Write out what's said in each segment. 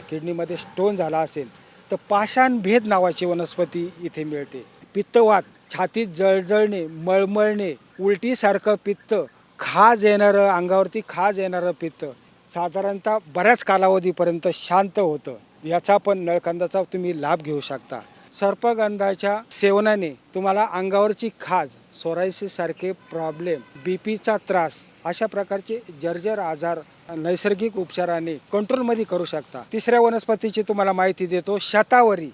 किडनीमध्ये stone झाला असेल तर पाषाण भेद नावाची वनस्पती इथे मिळते. पित्तवात छातीत जळजळणे मळमळणे उलटीसारखं पित्त खाज येणारं अंगावरती खाज येणारं पित्त साधारणतः बऱ्याच कालावधीपर्यंत शांत होतं. याचा पण नळकंदाचा तुम्ही लाभ घेऊ शकता. सर्पगंधाच्या सेवनाने तुम्हाला अंगावरची खाज सोरायसिस सारखे प्रॉब्लेम बीपीचा त्रास अशा प्रकारचे जर्जर आजार नैसर्गिक उपचाराने कंट्रोलमध्ये करू शकता. तिसऱ्या वनस्पतीची तुम्हाला माहिती देतो शतावरी.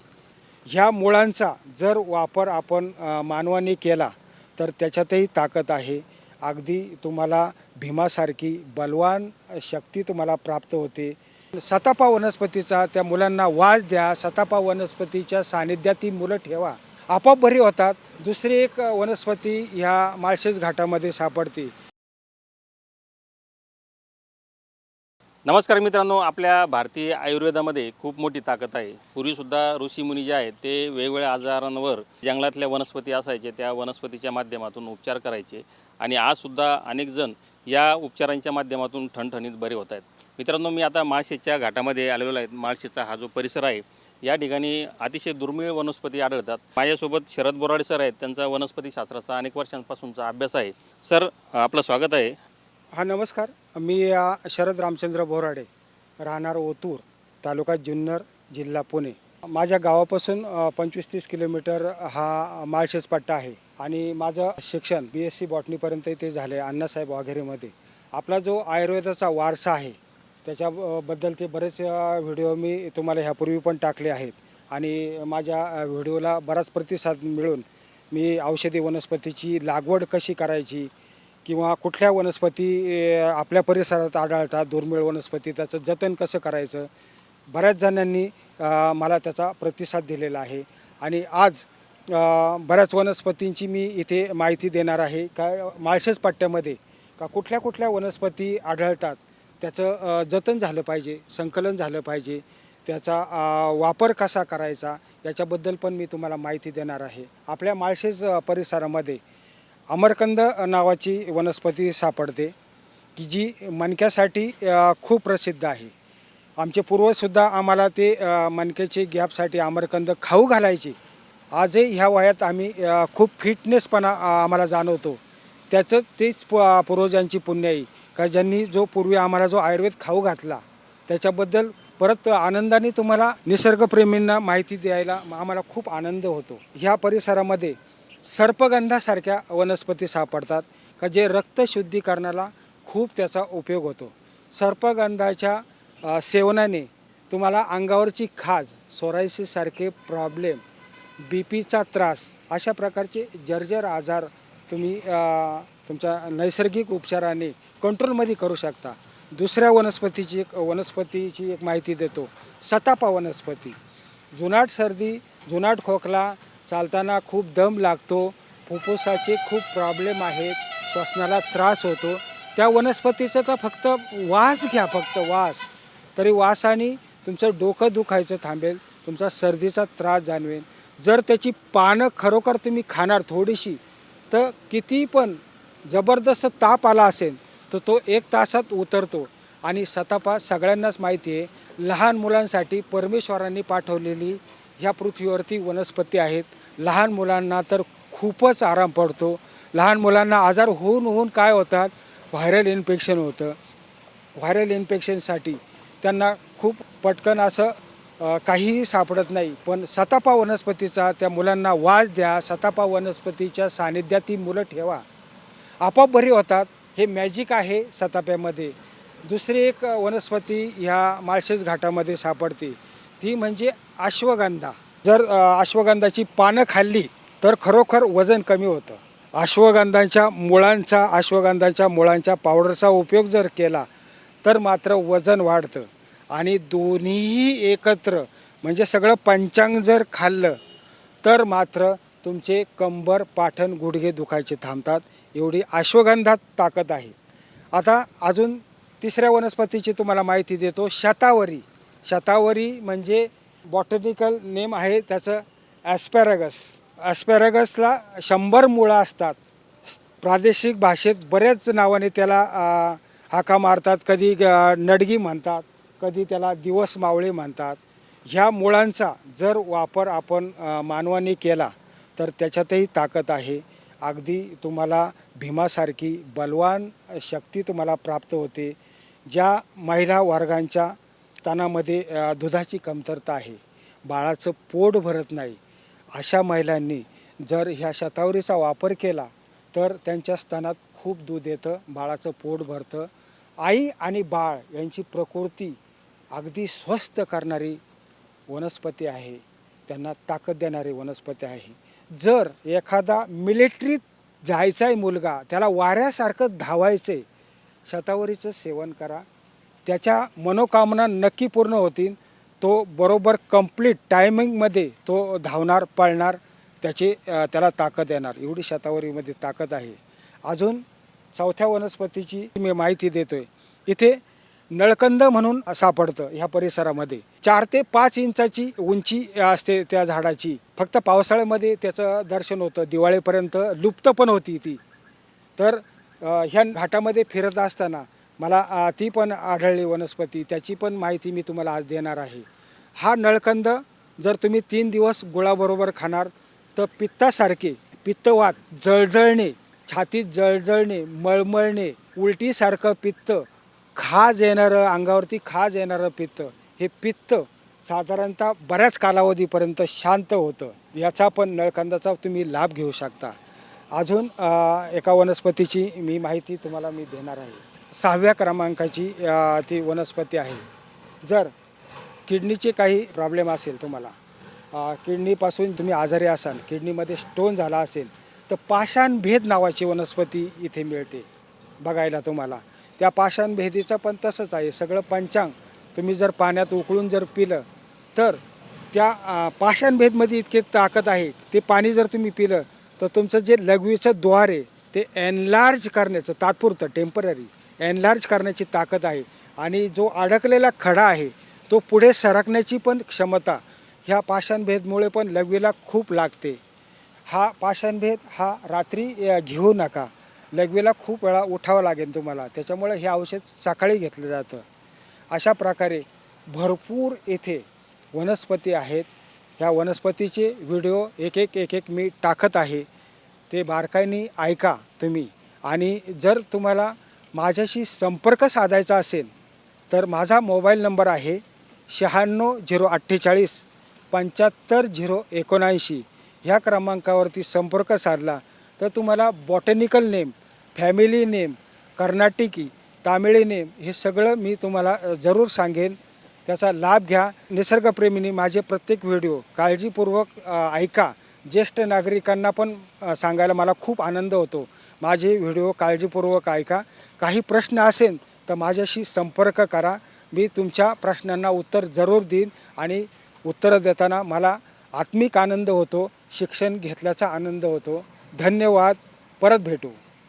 ह्या मुळांचा जर वापर आपण मानवाने केला तर त्याच्यातही ताकद आहे. अगदी तुम्हाला भीमासारखी बलवान शक्ती तुम्हाला प्राप्त होते. सतापा वनस्पतीचा त्या मुलांना वास द्या. सतापा वनस्पतीच्या सानिध्यात ती मुलं ठेवा. आपोआप बरी होतात. दुसरी एक वनस्पती ह्या माळशेज घाटामध्ये सापडते. नमस्कार मित्रांनो आपल्या भारतीय आयुर्वेदामध्ये खूप मोठी ताकद आहे. पूर्वीसुद्धा ऋषीमुनी जे आहेत ते वेगवेगळ्या आजारांवर जंगलातल्या वनस्पती असायचे त्या वनस्पतीच्या माध्यमातून उपचार करायचे आणि आजसुद्धा अनेकजण या उपचारांच्या माध्यमातून ठणठणीत बरे होत आहेत. मित्रांनो मी आता माळशेच्या घाटामध्ये आलेलो आहे. माळशेचा हा जो परिसर आहे या ठिकाणी अतिशय दुर्मिळ वनस्पती आढळतात. माझ्यासोबत शरद बोराडे सर आहेत. त्यांचा वनस्पती अनेक वर्षांपासूनचा अभ्यास आहे. सर आपलं स्वागत आहे. हा नमस्कार. मी शरद रामचंद्र बोराडे राहणार ओतूर तालुका जुन्नर जिल्हा पुणे. माझ्या गावापासून पंचवीस तीस किलोमीटर हा माळशेज पट्टा आहे आणि माझं शिक्षण बी एस सी बॉटनीपर्यंत ते झाले अण्णासाहेब वाघेरेमध्ये. आपला जो आयुर्वेदाचा वारसा आहे त्याच्याबद्दलचे बरेच व्हिडिओ मी तुम्हाला ह्यापूर्वी पण टाकले आहेत. आणि माझ्या व्हिडिओला बराच प्रतिसाद मिळून मी औषधी वनस्पतीची लागवड कशी करायची किंवा कुठल्या वनस्पती आपल्या परिसरात आढळतात दुर्मिळ वनस्पती त्याचं जतन कसं करायचं? बऱ्याच जणांनी मला त्याचा प्रतिसाद दिलेला आहे. आणि आज बऱ्याच वनस्पतींची मी इथे माहिती देणार आहे. का माळशेज पट्ट्यामध्ये का कुठल्या कुठल्या वनस्पती आढळतात त्याचं जतन झालं पाहिजे संकलन झालं पाहिजे त्याचा वापर कसा करायचा याच्याबद्दल पण मी तुम्हाला माहिती देणार आहे. आपल्या माळशेज परिसरामध्ये अमरकंद नावाची वनस्पती सापडते की जी मणक्यासाठी खूप प्रसिद्ध आहे. आमचे पूर्वजसुद्धा आम्हाला ते मणक्याचे गॅपसाठी अमरकंद खाऊ घालायचे. आजही ह्या वयात आम्ही खूप फिटनेसपणा आम्हाला जाणवतो. त्याचं तेच प- पूर्वजांची पुण्य आहे का ज्यांनी जो पूर्वी आम्हाला जो आयुर्वेद खाऊ घातला त्याच्याबद्दल परत आनंदाने तुम्हाला निसर्गप्रेमींना माहिती द्यायला आम्हाला खूप आनंद होतो. ह्या परिसरामध्ये सर्पगंधासारख्या वनस्पती सापडतात का जे रक्तशुद्धीकरणाला खूप त्याचा उपयोग होतो. सर्पगंधाच्या सेवनाने तुम्हाला अंगावरची खाज सोरायसिससारखे प्रॉब्लेम बी पीचा त्रास अशा प्रकारचे जर्जर आजार तुम्ही तुमच्या नैसर्गिक उपचाराने कंट्रोलमध्ये करू शकता. दुसऱ्या वनस्पतीची एक वनस्पतीची एक माहिती देतो. सतापा वनस्पती. जुनाट सर्दी जुनाट खोकला चालताना खूप दम लागतो फुफ्फुसाचे खूप प्रॉब्लेम आहेत श्वसनाला त्रास होतो. त्या वनस्पतीचा तर फक्त वास घ्या फक्त वास. तरी वासाने तुमचं डोकं दुखायचं थांबेल तुमचा सर्दीचा त्रास जाणवेल. जर त्याची पानं खरोखर तुम्ही खाणार थोडीशी तर किती पण जबरदस्त ताप आला असेल तर तो एक तासात उतरतो. आणि सतापा सगळ्यांनाच माहिती आहे लहान मुलांसाठी परमेश्वरांनी पाठवलेली ह्या पृथ्वीवरती वनस्पती आहेत. लहान मुलांना तर खूपच आराम पडतो. लहान मुलांना आजार होऊन होऊन काय होतात? व्हायरल इन्फेक्शन होतं. व्हायरल इन्फेक्शनसाठी त्यांना खूप पटकन असं काहीही सापडत नाही. पण सतापा वनस्पतीचा त्या मुलांना वास द्या. सतापा वनस्पतीच्या सानिध्यात ती मुलं ठेवा. आपोआप बरी होतात. हे मॅजिक आहे सताप्यामध्ये. दुसरी एक वनस्पती ह्या माळशेज घाटामध्ये सापडते. ती म्हणजे अश्वगंधा. जर अश्वगंधाची पानं खाल्ली तर खरोखर वजन कमी होतं. अश्वगंधाच्या मुळांचा अश्वगंधाच्या मुळांच्या पावडरचा उपयोग जर केला तर मात्र वजन वाढतं. आणि दोन्हीही एकत्र म्हणजे सगळं पंचांग जर खाल्लं तर मात्र तुमचे कंबर पाठण गुडघे दुखायचे थांबतात. एवढी अश्वगंधात ताकद आहे. आता अजून तिसऱ्या वनस्पतीची तुम्हाला माहिती देतो शतावरी. शतावरी म्हणजे बॉटनिकल नेम आहे त्याचं ॲस्पॅरगस ॲस्पॅरगसला शंभर मुळं असतात. प्रादेशिक भाषेत बऱ्याच नावाने त्याला हाका मारतात. कधी ग- नडगी म्हणतात कधी त्याला दिवस मावळे म्हणतात. ह्या मुळांचा जर वापर आपण मानवाने केला तर त्याच्यातही ताकद आहे. अगदी तुम्हाला भीमासारखी बलवान शक्ती तुम्हाला प्राप्त होते. ज्या महिला वर्गांच्या स्तनामध्ये दुधाची कमतरता आहे. बाळाचं पोट भरत नाही. अशा महिलांनी जर ह्या शतावरीचा वापर केला तर त्यांच्या स्तनात खूप दूध येतं बाळाचं पोट भरतं. आई आणि बाळ यांची प्रकृती अगदी स्वस्थ करणारी वनस्पती आहे. त्यांना ताकद देणारी वनस्पती आहे. जर एखादा मिलिटरीत जायचा आहे मुलगा त्याला वाऱ्यासारखं धावायचं आहे शतावरीचं सेवन करा. त्याच्या मनोकामना नक्की पूर्ण होतील तो बरोबर कंप्लीट टायमिंगमध्ये तो धावणार पळणार त्याची त्याला ताकद येणार एवढी शतावरीमध्ये ताकद आहे. अजून चौथ्या वनस्पतीची मी माहिती देतोय. इथे नळकंद म्हणून सापडतं ह्या परिसरामध्ये. चार ते पाच इंचाची उंची असते त्या झाडाची. फक्त पावसाळ्यामध्ये त्याचं दर्शन होतं. दिवाळीपर्यंत लुप्त पण होती ती. तर ह्या घाटामध्ये फिरत असताना मला ती पण आढळली वनस्पती. त्याची पण माहिती मी तुम्हाला आज देणार आहे. हा नळकंद जर तुम्ही तीन दिवस गुळाबरोबर खाणार तर पित्तासारखे पित्तवात जळजळणे छातीत जळजळणे मळमळणे उलटीसारखं पित्त खाज येणारं अंगावरती खाज येणारं पित्त हे पित्त साधारणतः बऱ्याच कालावधीपर्यंत शांत होतं. याचा पण नळकंदाचा तुम्ही लाभ घेऊ शकता. अजून एका वनस्पतीची मी माहिती तुम्हाला मी देणार आहे. सहाव्या क्रमांकाची ती वनस्पती आहे. जर किडनीचे काही प्रॉब्लेम असेल तुम्हाला किडनीपासून तुम्ही आजारी असाल किडनीमध्ये स्टोन झाला असेल तर पाषाणभेद नावाची वनस्पती इथे मिळते बघायला तुम्हाला. त्या पाषाणभेदीचं पण तसंच आहे. सगळं पंचांग तुम्ही जर पाण्यात उकळून जर पिलं तर त्या पाषाणभेदमध्ये इतके ताकद आहे. ते पाणी जर तुम्ही पिलं तर तुमचं जे लघवीचं द्वार आहे ते एनलार्ज करण्याचं तात्पुरतं टेंपररी एनलार्ज करण्याची ताकद आहे. आणि जो अडकलेला खडा आहे तो पुढे सरकण्याची पण क्षमता ह्या पाषाणभेदमुळे पण लघवीला खूप लागते. हा पाषाणभेद हा रात्री घेऊ नका. लघवीला खूप वेळा उठावं लागेल तुम्हाला. त्याच्यामुळे हे औषध सकाळी घेतलं जातं. अशा प्रकारे भरपूर येथे वनस्पती आहेत. ह्या वनस्पतीचे व्हिडिओ एक एक एक एक मी टाकत आहे. ते बारकाईने ऐका तुम्ही. आणि जर तुम्हाला माझ्याशी संपर्क साधायचा असेल तर माझा मोबाईल नंबर आहे शहाण्णव झिरो अठ्ठेचाळीस पंच्याहत्तर झिरो एकोणऐंशी. ह्या क्रमांकावरती संपर्क साधला तर तुम्हाला बॉटॅनिकल नेम फॅमिली नेम कर्नाटिकी तामिळी नेम हे सगळं मी तुम्हाला जरूर सांगेन. त्याचा लाभ घ्या. निसर्गप्रेमींनी माझे प्रत्येक व्हिडिओ काळजीपूर्वक ऐका. ज्येष्ठ नागरिकांना पण सांगायला मला खूप आनंद होतो. माझे व्हिडिओ काळजीपूर्वक ऐका. काही प्रश्न असेल तर माझ्याशी संपर्क करा. मी तुमच्या प्रश्नांना उत्तर जरूर देईन आणि उत्तरं देताना मला आत्मिक आनंद होतो शिक्षण घेतल्याचा आनंद होतो. धन्यवाद. परत भेटू.